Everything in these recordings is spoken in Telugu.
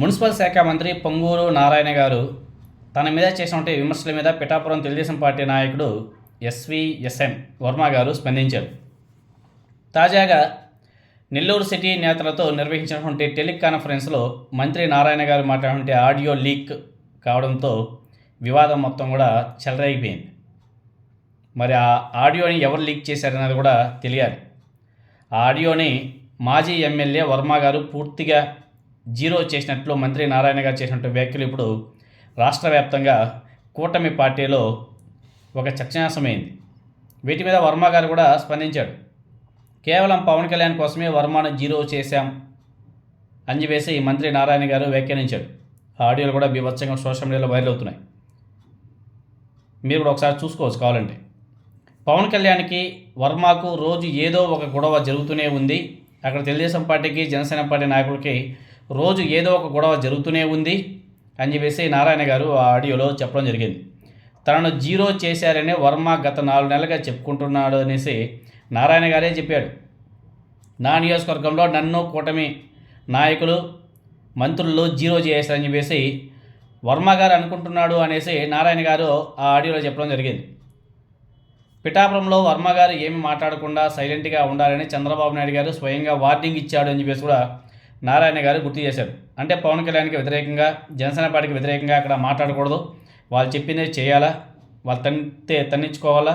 మున్సిపల్ శాఖ మంత్రి పొంగూరు నారాయణ గారు తన మీద చేసినటువంటి విమర్శల మీద పిఠాపురం తెలుగుదేశం పార్టీ నాయకుడు ఎస్విఎస్ఎం వర్మ గారు స్పందించారు. తాజాగా నెల్లూరు సిటీ నేతలతో నిర్వహించినటువంటి టెలికాన్ఫరెన్స్లో మంత్రి నారాయణ గారు మాట్లాడినటువంటి ఆడియో లీక్ కావడంతో వివాదం మొత్తం కూడా చెలరైపోయింది మరి ఆ ఆడియోని ఎవరు లీక్ చేశారన్నది కూడా తెలియాలి. ఆ ఆడియోని మాజీ ఎమ్మెల్యే వర్మ గారు పూర్తిగా జీరో చేసినట్లు మంత్రి నారాయణ గారు చేసినట్టు వ్యాఖ్యలు ఇప్పుడు రాష్ట్ర వ్యాప్తంగా కూటమి పార్టీలో ఒక చర్చనాశమైంది వీటి మీద వర్మ గారు కూడా స్పందించాడు. కేవలం పవన్ కళ్యాణ్ కోసమే వర్మను జీరో చేశాం అని చెప్పేసి మంత్రి నారాయణ గారు వ్యాఖ్యానించాడు. ఆ ఆడియోలు కూడా బీభత్సంగా సోషల్ మీడియాలో వైరల్ అవుతున్నాయి. మీరు కూడా ఒకసారి చూసుకోవచ్చు కావాలంటే. పవన్ కళ్యాణ్కి వర్మకు రోజు ఏదో ఒక గొడవ జరుగుతూనే ఉంది. అక్కడ తెలుగుదేశం పార్టీకి జనసేన పార్టీ నాయకులకి రోజు ఏదో ఒక గొడవ జరుగుతూనే ఉంది అని చెప్పేసి నారాయణ గారు ఆ ఆడియోలో చెప్పడం జరిగింది. తనను జీరో చేశారని వర్మ గత నాలుగు నెలలుగా చెప్పుకుంటున్నాడు అనేసి నారాయణ గారే చెప్పాడు. నా నియోజకవర్గంలో నన్ను కూటమి నాయకులు మంత్రులు జీరో చేశారని చెప్పేసి వర్మ గారు అనుకుంటున్నాడు అనేసి నారాయణ గారు ఆ ఆడియోలో చెప్పడం జరిగింది. పిఠాపురంలో వర్మ గారు ఏమి మాట్లాడకుండా సైలెంట్గా ఉండాలని చంద్రబాబు నాయుడు గారు స్వయంగా వార్నింగ్ ఇచ్చాడు అని చెప్పేసి కూడా నారాయణ గారు గుర్తు చేశారు. అంటే పవన్ కళ్యాణ్కి వ్యతిరేకంగా జనసేన పార్టీకి వ్యతిరేకంగా అక్కడ మాట్లాడకూడదు. వాళ్ళు చెప్పిందే చేయాలా? వాళ్ళు తన్నితే తన్నించుకోవాలా?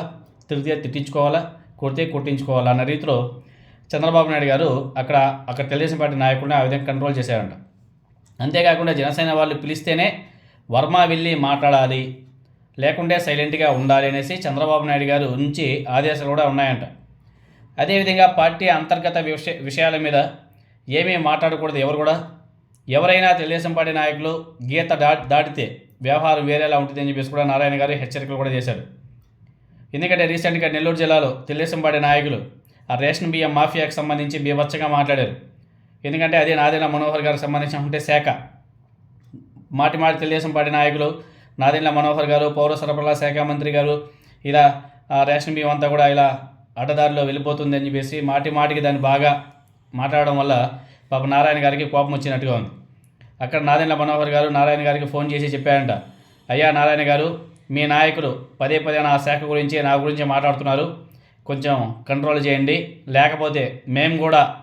తిరిగితే తిట్టించుకోవాలా? కొడితే కొట్టించుకోవాలా? అన్న రీతిలో చంద్రబాబు నాయుడు గారు అక్కడ అక్కడ తెలుగుదేశం పార్టీ నాయకుడిని ఆ విధంగా కంట్రోల్ చేశారంట. అంతేకాకుండా జనసేన వాళ్ళు పిలిస్తేనే వర్మ వెళ్ళి మాట్లాడాలి లేకుంటే సైలెంట్గా ఉండాలి అనేసి చంద్రబాబు నాయుడు గారు నుంచి ఆదేశాలు కూడా ఉన్నాయంట. అదేవిధంగా పార్టీ అంతర్గత విషయ విషయాల మీద ఏమీ మాట్లాడకూడదు ఎవరు కూడా. ఎవరైనా తెలుగుదేశం పార్టీ నాయకులు గీత దా దాటితే వ్యవహారం వేరేలా ఉంటుందని చెప్పేసి కూడా నారాయణ గారు హెచ్చరికలు కూడా చేశారు. ఎందుకంటే రీసెంట్గా నెల్లూరు జిల్లాలో తెలుగుదేశం పార్టీ నాయకులు ఆ రేషన్ బియ్యం మాఫియాకి సంబంధించి బీభత్సంగా మాట్లాడారు. ఎందుకంటే అదే నాదేన మనోహర్ గారికి సంబంధించినటువంటి శాఖ. మాటి మాటి తెలుగుదేశం పార్టీ నాయకులు నాదెండ్ల మనోహర్ గారు పౌర సరఫరాల శాఖ మంత్రి గారు ఇలా ఆ రేషన్ బియ్యం అంతా కూడా ఇలా అడ్డదారిలో వెళ్ళిపోతుంది అని చెప్పేసి మాటి మాటికి దాన్ని బాగా మాట్లాడడం వల్ల పాప నారాయణ గారికి కోపం వచ్చినట్టుగా ఉంది. అక్కడ నాదెండ్ల మనోహర్ గారు నారాయణ గారికి ఫోన్ చేసి చెప్పారంట. అయ్యా నారాయణ గారు మీ నాయకులు పదే పదే నా శాఖ గురించి నా గురించి మాట్లాడుతున్నారు. కొంచెం కంట్రోల్ చేయండి. లేకపోతే మేము కూడా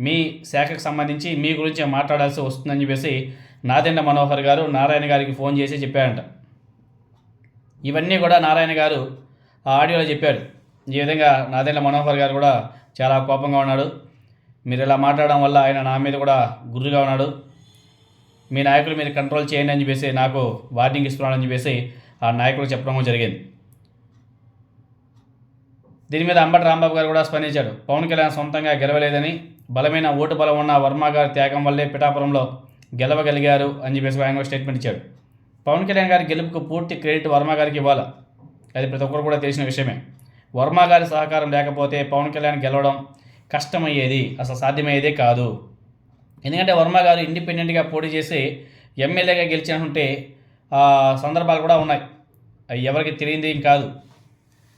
మీ శాఖకు సంబంధించి మీ గురించి మాట్లాడాల్సి వస్తుందని చెప్పేసి నాదెండ మనోహర్ గారు నారాయణ గారికి ఫోన్ చేసి చెప్పారంట. ఇవన్నీ కూడా నారాయణ గారు ఆ ఆడియోలో చెప్పాడు ఈ విధంగా నాదెండ్ల మనోహర్ గారు కూడా చాలా కోపంగా ఉన్నాడు. మీరు ఇలా మాట్లాడడం వల్ల ఆయన నా మీద కూడా గుర్రుగా ఉన్నాడు. మీ నాయకులు మీరు కంట్రోల్ చేయండి అని చెప్పేసి నాకు వార్నింగ్ ఇస్తున్నాడని చెప్పేసి ఆ నాయకులు చెప్పడం జరిగింది. దీని మీద అంబటి రాంబాబు గారు కూడా స్పందించాడు. పవన్ కళ్యాణ్ సొంతంగా గెలవలేదని బలమైన ఓటు బలం ఉన్న వర్మ గారి త్యాగం వల్లే పిఠాపురంలో గెలవగలిగారు అని చెప్పేసి ఆయన కూడా స్టేట్మెంట్ ఇచ్చాడు. పవన్ కళ్యాణ్ గారి గెలుపుకు పూర్తి క్రెడిట్ వర్మ గారికి ఇవ్వాలి? అది ప్రతి ఒక్కరు కూడా తెలిసిన విషయమే. వర్మ గారి సహకారం లేకపోతే పవన్ కళ్యాణ్ గెలవడం కష్టమయ్యేది అసలు సాధ్యమయ్యేదే కాదు. ఎందుకంటే వర్మ గారు ఇండిపెండెంట్గా పోటీ చేసి ఎమ్మెల్యేగా గెలిచినటువంటి ఆ, సందర్భాలు కూడా ఉన్నాయి. అవి ఎవరికి తెలియంది ఏం కాదు.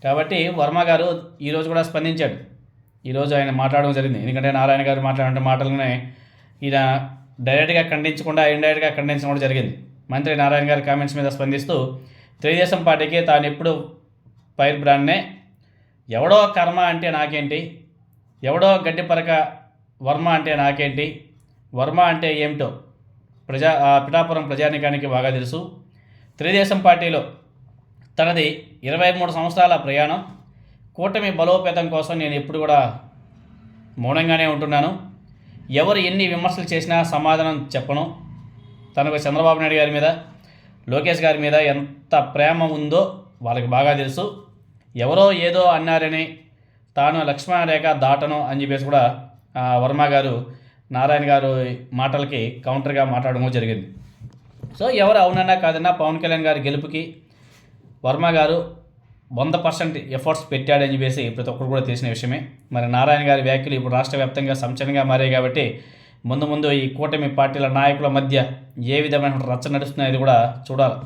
కాబట్టి వర్మ గారు ఈరోజు కూడా స్పందించాడు. ఈరోజు ఆయన మాట్లాడడం జరిగింది. ఎందుకంటే నారాయణ గారు మాట్లాడే మాటలనే ఈయన డైరెక్ట్గా ఖండించకుండా ఇండైరెక్ట్గా ఖండించడం కూడా జరిగింది. మంత్రి నారాయణ గారి కామెంట్స్ మీద స్పందిస్తూ తెలుగుదేశం పార్టీకి తాను ఎప్పుడు పైర్ బ్రాండ్నే ఎవడో కర్మ అంటే నాకేంటి? ఎవడో గడ్డిపరక వర్మ అంటే నాకేంటి? వర్మ అంటే ఏమిటో ప్రజా పిఠాపురం ప్రజానికానికి బాగా తెలుసు. తెలుగుదేశం పార్టీలో తనది ఇరవై మూడు సంవత్సరాల ప్రయాణం. కూటమి బలోపేతం కోసం నేను ఎప్పుడు కూడా మౌనంగానే ఉంటున్నాను. ఎవరు ఎన్ని విమర్శలు చేసినా సమాధానం చెప్పను. తనకు చంద్రబాబు నాయుడు గారి మీద లోకేష్ గారి మీద ఎంత ప్రేమ ఉందో వాళ్ళకి బాగా తెలుసు. ఎవరో ఏదో అన్నారని తాను లక్ష్మణ రేఖ దాటను అని చెప్పేసి కూడా వర్మ గారు నారాయణ గారు మాటలకి కౌంటర్గా మాట్లాడడం జరిగింది. సో ఎవరు అవునన్నా కాదన్నా పవన్ కళ్యాణ్ గారి గెలుపుకి వర్మ గారు వంద పర్సెంట్ ఎఫర్ట్స్ పెట్టాడని చెప్పేసి ప్రతి ఒక్కరు కూడా తెలిసిన విషయమే. మరి నారాయణ గారి వ్యాఖ్యలు ఇప్పుడు రాష్ట్ర వ్యాప్తంగా సంచలనంగా మారాయి కాబట్టి ముందు ముందు ఈ కూటమి పార్టీల నాయకుల మధ్య ఏ విధమైన రచ్చ నడుస్తున్నది కూడా చూడాలి.